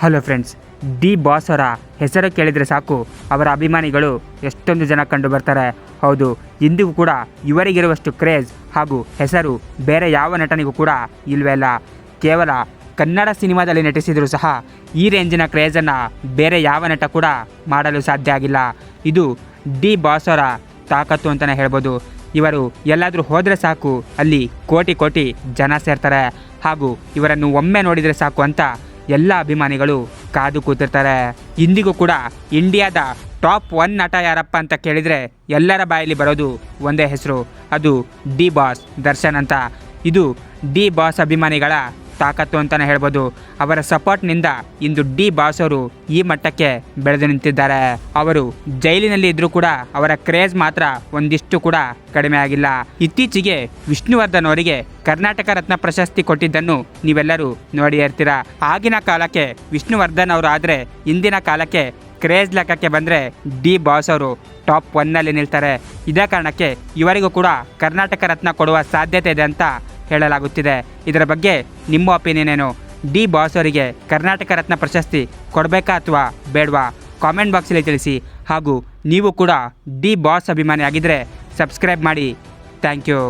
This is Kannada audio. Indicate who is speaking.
Speaker 1: ಹಲೋ ಫ್ರೆಂಡ್ಸ್, ಡಿ ಬಾಸ್ ಅವರ ಹೆಸರು ಕೇಳಿದರೆ ಸಾಕು. ಅವರ ಅಭಿಮಾನಿಗಳು ಎಷ್ಟೊಂದು ಜನ ಕಂಡು ಬರ್ತಾರೆ. ಹೌದು, ಇಂದಿಗೂ ಕೂಡ ಇವರಿಗಿರುವಷ್ಟು ಕ್ರೇಜ್ ಹಾಗೂ ಹೆಸರು ಬೇರೆ ಯಾವ ನಟನಿಗೂ ಕೂಡ ಇಲ್ವೇ ಇಲ್ಲ. ಕೇವಲ ಕನ್ನಡ ಸಿನಿಮಾದಲ್ಲಿ ನಟಿಸಿದರೂ ಸಹ ಈ ರೇಂಜಿನ ಕ್ರೇಜನ್ನು ಬೇರೆ ಯಾವ ನಟ ಕೂಡ ಮಾಡಲು ಸಾಧ್ಯ ಆಗಿಲ್ಲ. ಇದು ಡಿ ಬಾಸ್ ಅವರ ತಾಕತ್ತು ಅಂತಲೇ ಹೇಳ್ಬೋದು. ಇವರು ಎಲ್ಲಾದರೂ ಹೋದರೆ ಸಾಕು, ಅಲ್ಲಿ ಕೋಟಿ ಕೋಟಿ ಜನ ಸೇರ್ತಾರೆ. ಹಾಗೂ ಇವರನ್ನು ಒಮ್ಮೆ ನೋಡಿದರೆ ಸಾಕು ಅಂತ ಎಲ್ಲ ಅಭಿಮಾನಿಗಳು ಕಾದು ಕೂತಿರ್ತಾರೆ. ಇಂದಿಗೂ ಕೂಡ ಇಂಡಿಯಾದ ಟಾಪ್ ಒನ್ ನಟ ಯಾರಪ್ಪ ಅಂತ ಕೇಳಿದರೆ ಎಲ್ಲರ ಬಾಯಲ್ಲಿ ಬರೋದು ಒಂದೇ ಹೆಸರು. ಅದು ಡಿ ಬಾಸ್ ದರ್ಶನ್ ಅಂತ. ಇದು ಡಿ ಬಾಸ್ ಅಭಿಮಾನಿಗಳ ತಾಕತ್ತು ಅಂತಲೇ ಹೇಳ್ಬೋದು. ಅವರ ಸಪೋರ್ಟ್ನಿಂದ ಇಂದು ಡಿ ಬಾಸ್ ಅವರು ಈ ಮಟ್ಟಕ್ಕೆ ಬೆಳೆದು ನಿಂತಿದ್ದಾರೆ. ಅವರು ಜೈಲಿನಲ್ಲಿ ಇದ್ರೂ ಕೂಡ ಅವರ ಕ್ರೇಜ್ ಮಾತ್ರ ಒಂದಿಷ್ಟು ಕೂಡ ಕಡಿಮೆ ಆಗಿಲ್ಲ. ಇತ್ತೀಚೆಗೆ ವಿಷ್ಣುವರ್ಧನ್ ಅವರಿಗೆ ಕರ್ನಾಟಕ ರತ್ನ ಪ್ರಶಸ್ತಿ ಕೊಟ್ಟಿದ್ದನ್ನು ನೀವೆಲ್ಲರೂ ನೋಡಿ ಇರ್ತೀರಾ. ಆಗಿನ ಕಾಲಕ್ಕೆ ವಿಷ್ಣುವರ್ಧನ್ ಅವರು ಆದರೆ ಇಂದಿನ ಕಾಲಕ್ಕೆ ಕ್ರೇಜ್ ಲೆಕ್ಕಕ್ಕೆ ಬಂದರೆ ಡಿ ಬಾಸ್ ಅವರು ಟಾಪ್ ಒನ್ನಲ್ಲಿ ನಿಲ್ತಾರೆ. ಇದೇ ಕಾರಣಕ್ಕೆ ಇವರಿಗೂ ಕೂಡ ಕರ್ನಾಟಕ ರತ್ನ ಕೊಡುವ ಸಾಧ್ಯತೆ ಇದೆ ಅಂತ ಹೇಳಲಾಗುತ್ತಿದೆ. ಇದರ ಬಗ್ಗೆ ನಿಮ್ಮ ಒಪಿನಿಯನ್ ಏನು? ಡಿ ಬಾಸ್ ಅವರಿಗೆ ಕರ್ನಾಟಕ ರತ್ನ ಪ್ರಶಸ್ತಿ ಕೊಡಬೇಕಾ ಅಥವಾ ಬೇಡವಾ? ಕಾಮೆಂಟ್ ಬಾಕ್ಸಲ್ಲಿ ತಿಳಿಸಿ. ಹಾಗೂ ನೀವು ಕೂಡ ಡಿ ಬಾಸ್ ಅಭಿಮಾನಿ ಆಗಿದ್ದರೆ ಸಬ್ಸ್ಕ್ರೈಬ್ ಮಾಡಿ. Thank you.